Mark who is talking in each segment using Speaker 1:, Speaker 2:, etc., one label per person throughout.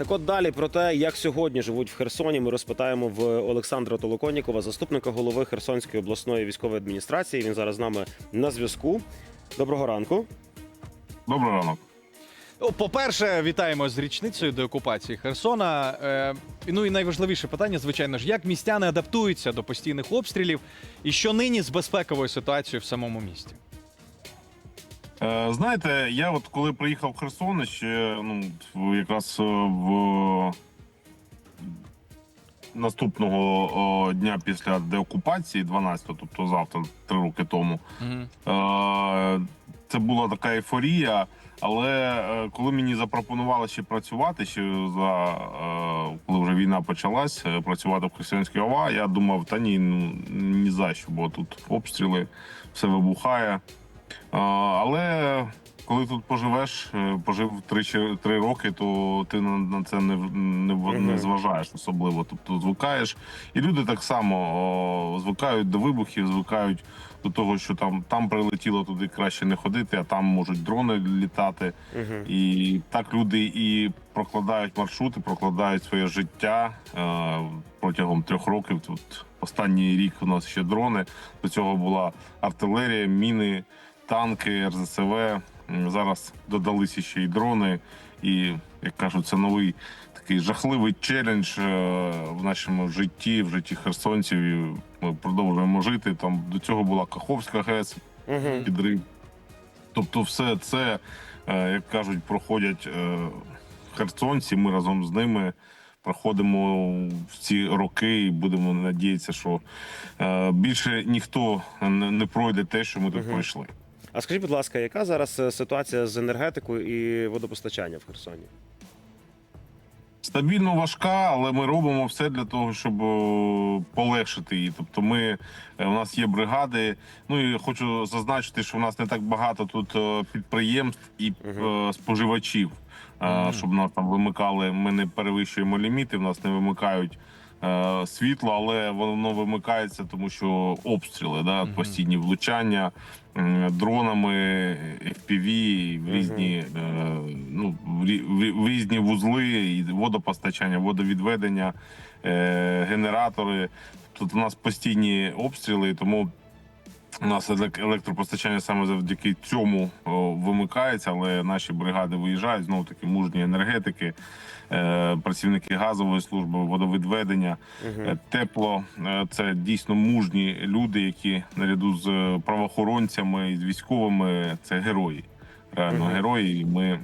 Speaker 1: Так от далі про те, як сьогодні живуть в Херсоні, ми розпитаємо в Олександра Толоконнікова, заступника голови Херсонської обласної військової адміністрації. Він зараз з нами на зв'язку. Доброго ранку.
Speaker 2: Добрий ранок.
Speaker 3: По-перше, вітаємо з річницею деокупації Херсона. Е, ну і найважливіше питання, звичайно ж, як містяни адаптуються до постійних обстрілів, і що нині з безпековою ситуацією в самому місті?
Speaker 2: Е, знаєте, я от коли приїхав в Херсон, ще ну, якраз е, в наступного дня після деокупації, 12-го, тобто завтра, три роки тому. Е, Це була така ейфорія. Але коли мені запропонували ще працювати, ще за коли вже війна почалась, працювати в Херсонській ОВА, я думав, та ні, ну ні за що, бо тут обстріли, все вибухає. Але коли тут поживеш, е, пожив три, чи- три роки, то ти на, на це не, не, не зважаєш особливо. Тобто звикаєш. І люди так само о, звикають до вибухів, звикають до того, що там, там прилетіло туди краще не ходити, а там можуть дрони літати. І так люди і прокладають маршрути, прокладають своє життя е, протягом трьох років. Тут останній рік у нас ще дрони. До цього була артилерія, міни, танки, РЗСВ. Зараз додалися ще й дрони. І як кажуть, це новий такий жахливий челендж е, в нашому житті, в житті херсонців. І ми продовжуємо жити. Там до цього була Каховська ГЕС, підрив. Тобто, все це, е, як кажуть, проходять е, херсонці. Ми разом з ними проходимо в ці роки і будемо надіятися, що більше ніхто не пройде те, що ми тут пройшли.
Speaker 1: А скажіть, будь ласка, яка зараз е, ситуація з енергетикою і водопостачанням в Херсоні?
Speaker 2: Стабільно важка, але ми робимо все для того, щоб е, полегшити її. Тобто, ми е, у нас є бригади. Ну і хочу зазначити, що в нас не так багато тут підприємств і споживачів, щоб нас там вимикали. Ми не перевищуємо ліміти, в нас не вимикають. Е, Світло, але воно вимикається, тому що обстріли, да, постійні влучання дронами, FPV, в різні, е, ну, в різні вузли, водопостачання, водовідведення, е, генератори. Тут у нас постійні обстріли, тому у нас елек- електропостачання саме завдяки цьому вимикається, але наші бригади виїжджають знову таки мужні енергетики, е, працівники газової служби, водовідведення.
Speaker 1: Угу.
Speaker 2: Тепло е, це дійсно мужні люди, які наряду з правоохоронцями і з військовими це герої. Реально
Speaker 1: Мгм.
Speaker 2: герої. І ми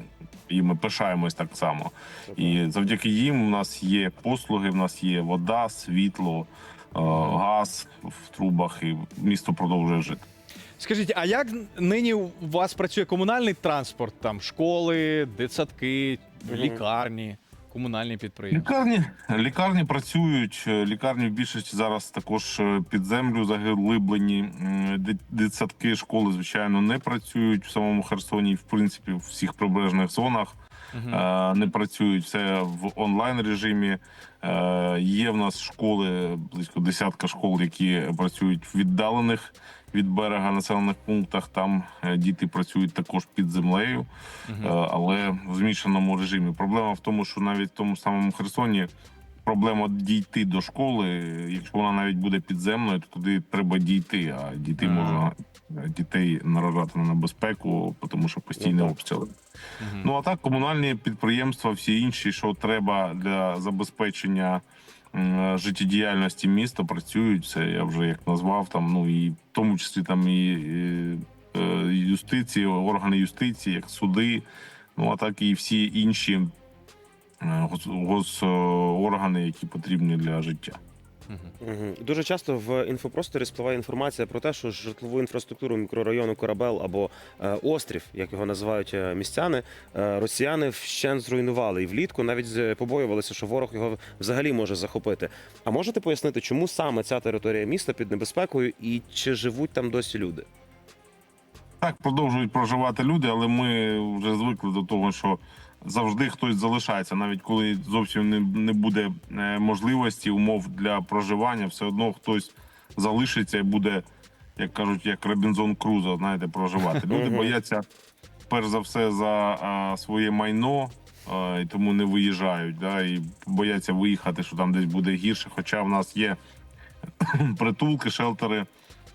Speaker 2: і ми пишаємось так само. І завдяки їм у нас є послуги, в нас є вода, світло, газ в трубах, і місто продовжує жити.
Speaker 3: Скажіть, а як нині у вас працює комунальний транспорт? Там школи, дитсадки, лікарні, комунальні підприємства?
Speaker 2: Лікарні лікарні працюють. е, Лікарні в більшості зараз також е, під землю заглиблені. Дитсадки, школи, звичайно, не працюють в самому Херсоні. В принципі, в всіх прибережних зонах е, не працюють. Все в онлайн режимі. Е, Є в нас школи, близько десятка школ, які працюють в віддалених від берега населених пунктах. Там е, діти працюють також під землею. Е, але в змішаному режимі. Проблема в тому, що навіть в тому самому Херсоні проблема дійти до школи. Якщо вона навіть буде підземною, то туди треба дійти. А дійти можна е, дітей наражати на небезпеку, тому що постійні
Speaker 1: Ну,
Speaker 2: обстріли. Ну а так, комунальні підприємства, всі інші, що треба для забезпечення життєдіяльності міста, працюють. Це я вже як назвав там. Ну і в тому числі там і, і е, юстиції, органи юстиції, як суди. Ну а так і всі інші госоргани, які потрібні для життя.
Speaker 1: Угу. Дуже часто в інфопросторі спливає інформація про те, що житлову інфраструктуру мікрорайону Корабел або е, острів, як його називають е, містяни, е, росіяни вщент зруйнували. І влітку навіть побоювалися, що ворог його взагалі може захопити. А можете пояснити, чому саме ця територія міста під небезпекою і чи живуть там досі люди?
Speaker 2: Так, продовжують проживати люди, але ми вже звикли до того, що завжди хтось залишається, навіть коли зовсім не, не буде е, можливості, умов для проживання, все одно хтось залишиться і буде, як кажуть, як Робінзон Крузо, знаєте, проживати. Люди бояться перш за все за а, своє майно, і тому не виїжджають. Да, і бояться виїхати, що там десь буде гірше. Хоча в нас є притулки, шелтери,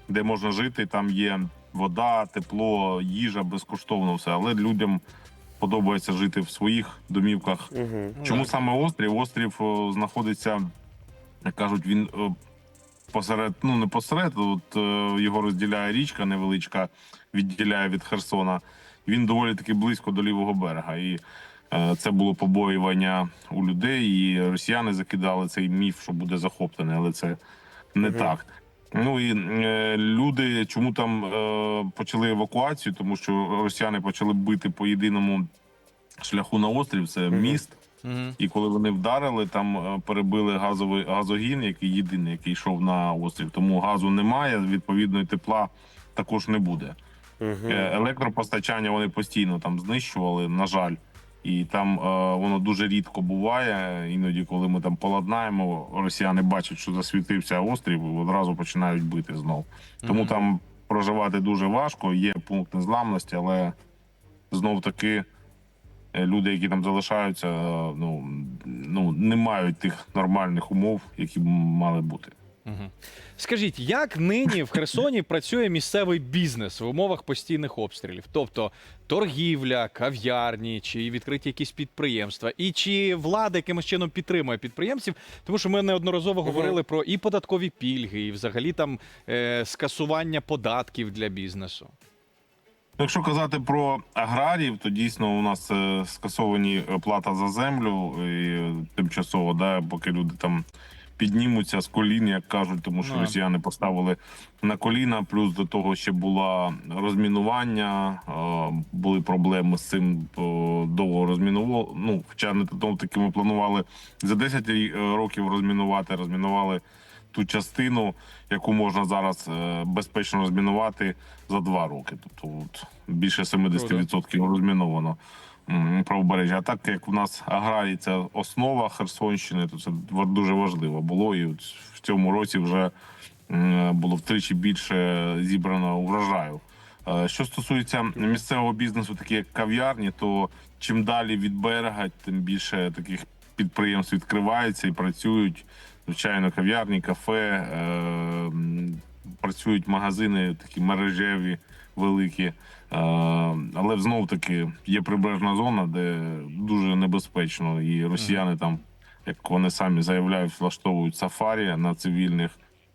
Speaker 2: де можна жити. Там є вода, тепло, їжа безкоштовно все. Але людям подобається жити в своїх домівках.
Speaker 1: Угу.
Speaker 2: Чому
Speaker 3: так.
Speaker 2: саме острів? Острів о, знаходиться, як кажуть, він о, посеред, ну не посеред, от е, його розділяє річка невеличка, відділяє від Херсона. Він доволі таки близько до лівого берега. І е, це було побоювання у людей, і росіяни закидали цей міф, що буде захоплений, але це не
Speaker 1: Мгм.
Speaker 2: так. Ну і е, люди, чому там е, почали евакуацію? Тому що росіяни почали бити по єдиному шляху на острів. Це міст.
Speaker 3: Мгм.
Speaker 2: І коли вони вдарили, там е, перебили газовий газогін, який єдиний, який йшов на острів. Тому газу немає, відповідно, і тепла також не буде. Е, Електропостачання вони постійно там знищували, на жаль. І там е, воно дуже рідко буває. Іноді, коли ми там поладнаємо, росіяни бачать, що засвітився острів, і одразу починають бити знов. Тому
Speaker 3: Мгм.
Speaker 2: там проживати дуже важко. Є пункт незламності, але знов таки е, люди, які там залишаються, е, ну, ну не мають тих нормальних умов, які б мали бути.
Speaker 3: Мгм. Скажіть, як нині в Херсоні працює місцевий бізнес в умовах постійних обстрілів? Тобто торгівля, кав'ярні чи відкриті якісь підприємства, і чи влада якимось чином підтримує підприємців? Тому що ми неодноразово говорили про і податкові пільги, і взагалі там е, скасування податків для бізнесу.
Speaker 2: Якщо казати про аграріїв, то дійсно у нас е, скасовані е, плата за землю і е, тимчасово, да, поки люди там піднімуться з колін, як кажуть, тому що росіяни поставили на коліна. Плюс до того ще було розмінування, були проблеми з цим довго розмінувало. Ну, хоча не тому таки ми планували за 10 е, років розмінувати, розмінували ту частину, яку можна зараз е, безпечно розмінувати за два роки. Тобто от, більше 70% розміновано правобережжя. А так як у нас аграрій це основа Херсонщини, то це дуже важливо було. І в цьому році вже було втричі більше зібрано врожаю. Е, Що стосується місцевого бізнесу, такі як кав'ярні, то чим далі від берега, тим більше таких підприємств відкривається і працюють. Звичайно, кав'ярні, кафе, е, працюють магазини, такі мережеві, великі. Але знов таки є прибережна зона, де дуже небезпечно, і росіяни там, як вони самі заявляють, влаштовують сафарі на цивільних.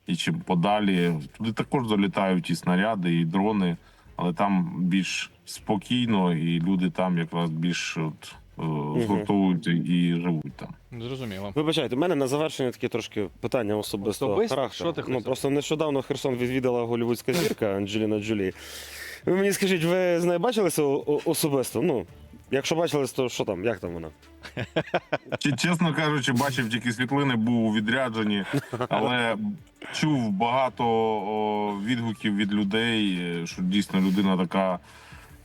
Speaker 2: І чим подалі туди також долітають і снаряди, і дрони, але там більш спокійно, і люди там якраз більш от, згуртовуються і живуть там.
Speaker 3: Зрозуміло.
Speaker 1: Вибачайте, у мене на завершення таке трошки питання особистого
Speaker 3: Особисто?
Speaker 1: характеру.
Speaker 3: Що ти
Speaker 1: ну,
Speaker 3: хотів?
Speaker 1: просто нещодавно Херсон відвідала голівудська зірка Анджеліна Джолі. Ви мені скажіть, ви з нею бачилися о- о- особисто? Ну, якщо бачились, то що там, як там вона?
Speaker 2: Чи чесно кажучи, бачив тільки світлини, був у відрядженні, але чув багато о, відгуків від людей, е, що дійсно людина така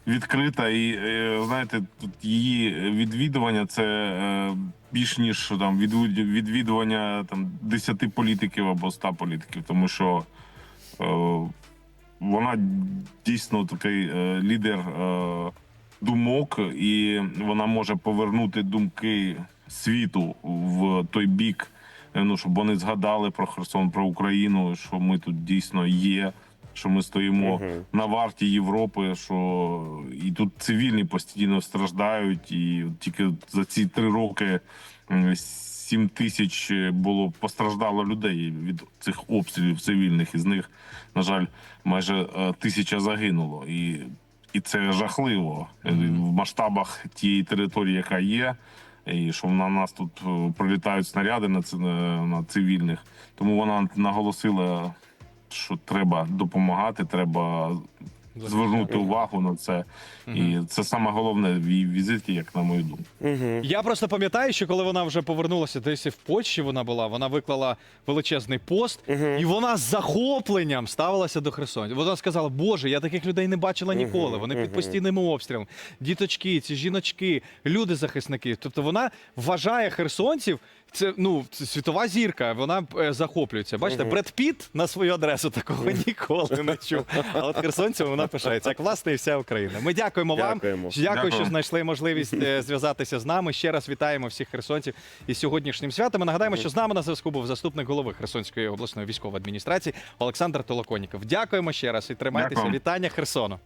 Speaker 2: відкрита. І е, знаєте, тут її відвідування це е, більш ніж там відвід- відвідування там 10 політиків або 100 політиків, тому що. е, Вона дійсно такий лідер думок, і вона може повернути думки світу в той бік. Ну щоб вони згадали про Херсон, про Україну, що ми тут дійсно є, що ми стоїмо
Speaker 1: Мгм.
Speaker 2: на варті Європи, що і тут цивільні постійно страждають, і тільки за ці три роки м, сім тисяч було постраждало людей від цих обстрілів цивільних. Із них, на жаль, майже е, тисяча загинуло. І, і це жахливо е, в масштабах тієї території, яка є. І що на нас тут е, прилітають снаряди на, на, на цивільних. Тому вона наголосила, що треба допомагати, треба звернути увагу на це. І це саме головне в її візиті, як на мою думку.
Speaker 1: Угу.
Speaker 3: Я просто пам'ятаю, що коли вона вже повернулася, десь в Польщі вона була, вона виклала величезний пост,
Speaker 1: Мгм.
Speaker 3: і вона з захопленням ставилася до Херсоні. Вона сказала: Боже, я таких людей не бачила ніколи. Вони під постійним обстрілом. Діточки, ці жіночки, люди захисники. Тобто вона вважає херсонців. Це ну це світова зірка. Вона е, захоплюється. Бачите. Бред Піт на свою адресу такого ніколи не чув. А от херсонців вона вона пишається, як власне і вся Україна. Ми дякуємо вам.
Speaker 1: Дякуємо.
Speaker 3: Дякую, що знайшли можливість е, зв'язатися з нами. Ще раз вітаємо всіх херсонців із сьогоднішнім святом. Нагадаємо, що з нами на зв'язку був заступник голови Херсонської обласної військової адміністрації Олександр Толоконіков. Дякуємо ще раз і тримайтеся.
Speaker 2: Дякую.
Speaker 3: Вітання Херсону.